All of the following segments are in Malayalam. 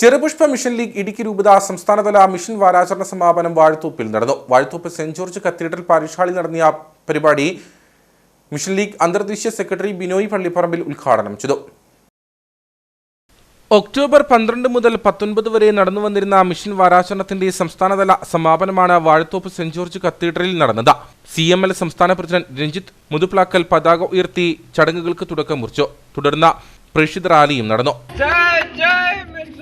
ചെറുപുഷ്പ മിഷൻ ലീഗ് ഇടുക്കി രൂപത സംസ്ഥാനതല മിഷൻ വാരാചരണ സമാപനം വാഴത്തോപ്പിൽ നടന്നു. Vazhathope Saint George cathedral parish ഹാളിൽ നടന്നിയ പരിപാടി മിഷൻ ലീഗ് അന്തർദേശീയ സെക്രട്ടറി ബിനോയ് പള്ളിപ്പറമ്പിൽ ഉദ്ഘാടനം ചെയ്തു. ഒക്ടോബർ പന്ത്രണ്ട് മുതൽ പത്തൊൻപത് വരെ നടന്നു വന്നിരുന്ന മിഷൻ വാരാചരണത്തിന്റെ സംസ്ഥാനതല സമാപനമാണ് വാഴത്തോപ്പ് സെന്റ് ജോർജ് കത്തീഡ്രലിൽ നടന്നത്. സി എം എൽ സംസ്ഥാന പ്രസിഡന്റ് രഞ്ജിത്ത് മുതുപ്ലാക്കൽ പതാക ഉയർത്തി ചടങ്ങുകൾക്ക് തുടക്കം കുറിച്ചു തുടർന്ന് പ്രേക്ഷിത റാലിയും നടന്നു.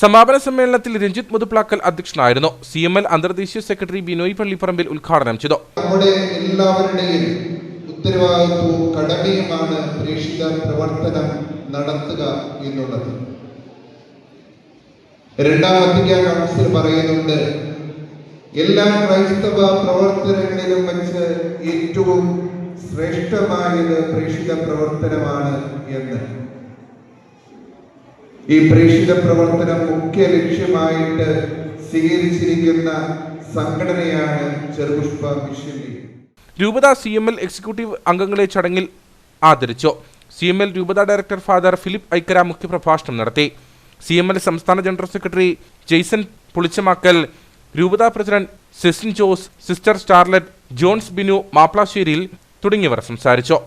സമാപന സമ്മേളനത്തിൽ രഞ്ജിത് മുതുപ്ലാക്കൽ അധ്യക്ഷനായിരുന്നു. സി എം എൽ അന്തർദേശീയ സെക്രട്ടറി ബിനോയ് പള്ളിപ്പറമ്പിൽ ഉദ്ഘാടനം ചെയ്തു. നമ്മുടെ എല്ലാവരുടെയും ഉത്തരവാദിത്വവും കടമയുമാണ് പ്രേക്ഷിത പ്രവർത്തനം നടത്തുക എന്നുള്ളത്. രണ്ടാം വത്തിക്കാൻ കൗൺസിൽ പറയുന്നുണ്ട് എല്ലാ ക്രൈസ്തവ പ്രവർത്തനങ്ങളിലും വെച്ച് ഏറ്റവും ശ്രേഷ്ഠമായത് പ്രേക്ഷിത പ്രവർത്തനമാണ് എന്ന്. ഈ പ്രേക്ഷിത പ്രവർത്തനം മുഖ്യ ലക്ഷ്യമായിട്ട് സ്വീകരിച്ചിരിക്കുന്ന സംഘടനയാണ് ചെറുപുഷ്പ മിഷൻ രൂപത സി എം എൽ എക്സിക്യൂട്ടീവ് അംഗങ്ങളെ ചടങ്ങിൽ ആദരിച്ചു. സി എം എൽ രൂപത ഡയറക്ടർ ഫാദർ ഫിലിപ്പ് ഐക്കര മുഖ്യപ്രഭാഷണം നടത്തി. സി എം എൽ സംസ്ഥാന ജനറൽ സെക്രട്ടറി ജെയ്സൺ പുളിച്ചമാക്കൽ രൂപത president Sesin Jose sister Starlet Johns Binu Maplasseriyil തുടങ്ങിയവർ സംസാരിച്ചു.